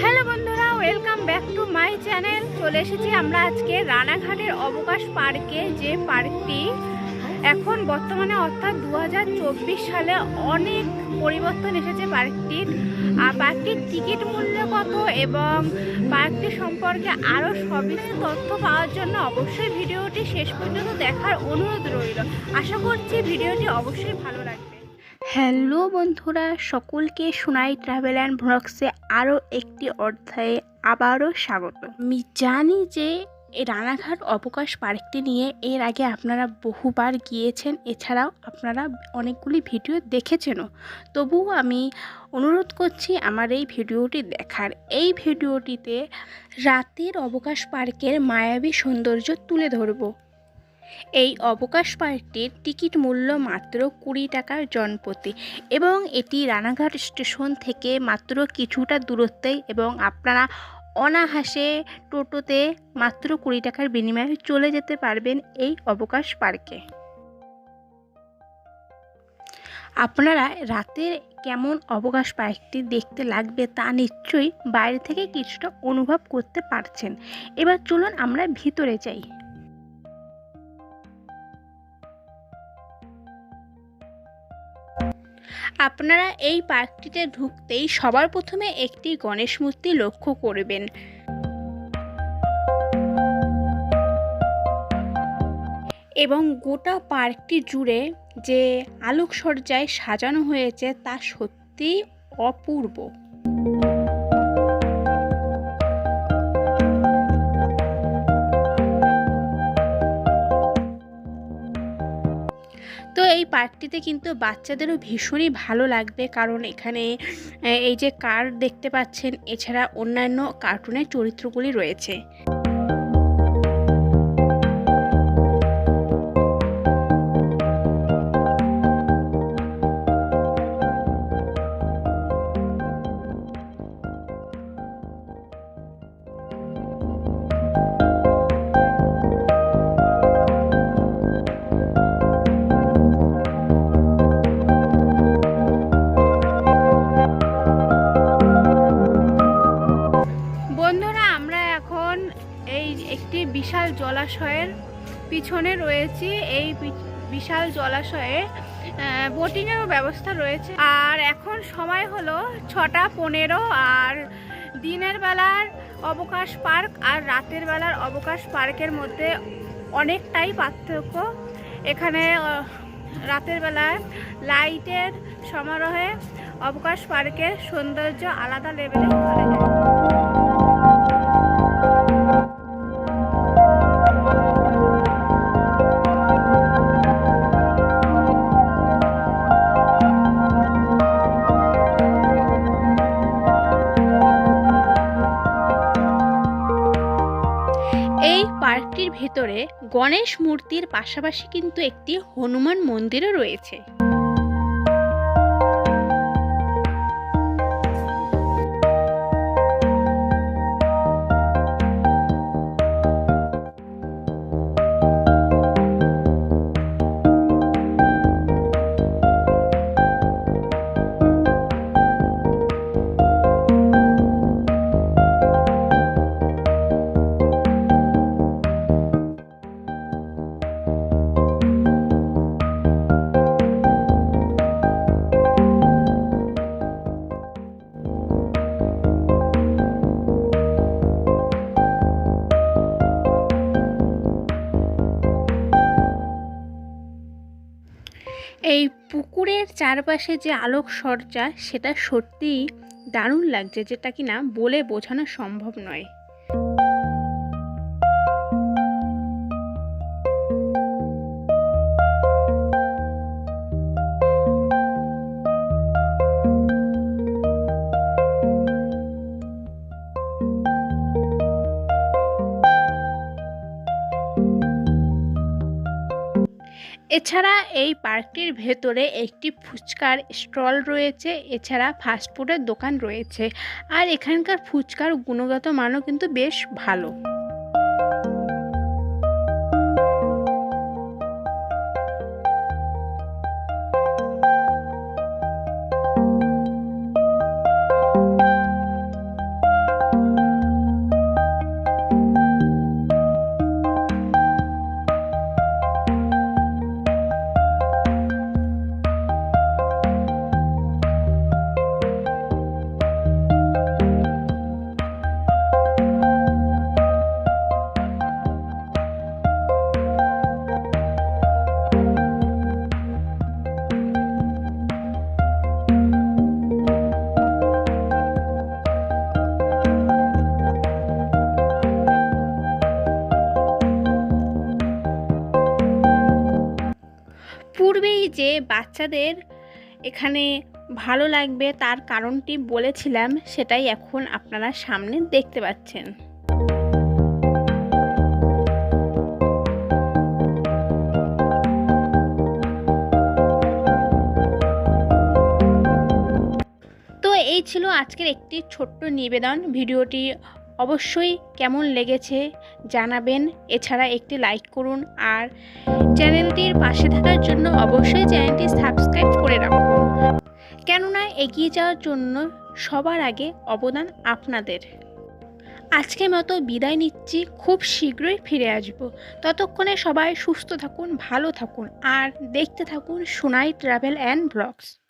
Hello বন্ধুরা welcome back to my channel চলে এসেছি আমরা আজকে রানাঘাটের অবকাশ পার্কে, যে পার্কটি এখন বর্তমানে অর্থাৎ দু হাজার চব্বিশ সালে অনেক পরিবর্তন এসেছে পার্কটির। আর পার্কটির টিকিট মূল্য কত এবং পার্কটি সম্পর্কে আরও সবিস্তার তথ্য পাওয়ার জন্য অবশ্যই ভিডিওটি শেষ পর্যন্ত দেখার অনুরোধ রইল। আশা করছি ভিডিওটি অবশ্যই ভালো লাগবে। হ্যালো বন্ধুরা, সকলকে সোনাই ট্রাভেল অ্যান্ড ভ্লগসে আরও একটি অধ্যায়ে আবারও স্বাগত। আমি জানি যে রানাঘাট অবকাশ পার্কটি নিয়ে এর আগে আপনারা বহুবার গিয়েছেন, এছাড়াও আপনারা অনেকগুলি ভিডিও দেখেছেনও। তবুও আমি অনুরোধ করছি আমার এই ভিডিওটি দেখার। এই ভিডিওটিতে রাতের অবকাশ পার্কের মায়াবী সৌন্দর্য তুলে ধরবো। এই অবকাশ পার্কটির টিকিট মূল্য মাত্র কুড়ি টাকার জনপ্রতি এবং এটি রানাঘাট স্টেশন থেকে মাত্র কিছুটা দূরত্বেই এবং আপনারা অনাহাসে টোটোতে মাত্র কুড়ি টাকার বিনিময়ে চলে যেতে পারবেন এই অবকাশ পার্কে। আপনারা রাতের কেমন অবকাশ পার্কটি দেখতে লাগবে তা নিশ্চয়ই বাইরে থেকে কিছুটা অনুভব করতে পারছেন। এবার চলুন আমরা ভিতরে যাই। আপনারা এই পার্কটিতে ঢুকতেই সবার প্রথমে একটি গণেশ মূর্তি লক্ষ্য করবেন। এবং গোটা পার্কটি জুড়ে যে আলোকসজ্জায় সাজানো হয়েছে তা সত্যি অপূর্ব। তো এই পার্কটিতে কিন্তু বাচ্চাদেরও ভীষণই ভালো লাগবে। কারণ এখানে এই যে কার দেখতে পাচ্ছেন, এছাড়া অন্যান্য কার্টুনের চরিত্রগুলি রয়েছে। বিশাল জলাশয়ের পিছনে রয়েছি। এই বিশাল জলাশয়ে বোটিংয়েরও ব্যবস্থা রয়েছে। আর এখন সময় হলো ছটা পনেরো আর দিনের বেলার অবকাশ পার্ক আর রাতের বেলার অবকাশ পার্কের মধ্যে অনেকটাই পার্থক্য। এখানে রাতের বেলায় লাইটের সমারোহে অবকাশ পার্কের সৌন্দর্য আলাদা লেভেলে চলে যায়। এই পার্কটির ভেতরে গণেশ মূর্তির পাশাপাশি কিন্তু একটি হনুমান মন্দিরও রয়েছে। এই পুকুরের চারপাশে যে আলোকসজ্জা, সেটা সত্যিই দারুণ লাগছে, যেটা কিনা বলে বোঝানো সম্ভব নয়। এছাড়া এই পার্কটির ভেতরে একটি ফুচকার স্টল রয়েছে, এছাড়া ফাস্টফুডের দোকান রয়েছে। আর এখানকার ফুচকার গুণগত মানও কিন্তু বেশ ভালো। পূর্বেই যে বাচ্চাদের এখানে ভালো লাগবে তার কারণটি বলেছিলাম, সেটাই এখন আপনারা সামনে দেখতে পাচ্ছেন। তো এই ছিল আজকের একটি ছোট্ট নিবেদন। ভিডিওটি অবশ্যই কেমন লেগেছে জানাবেন। এছাড়া একটি লাইক করুন আর চ্যানেলটির পাশে থাকার জন্য অবশ্যই চ্যানেলটি সাবস্ক্রাইব করে রাখুন। কেননা এগিয়ে যাওয়ার জন্য সবার আগে অবদান আপনাদের। আজকের মতো বিদায় নিচ্ছি। খুব শীঘ্রই ফিরে আসব। ততক্ষণে সবাই সুস্থ থাকুন, ভালো থাকুন, আর দেখতে থাকুন সোনাই ট্রাভেল অ্যান্ড ব্লগস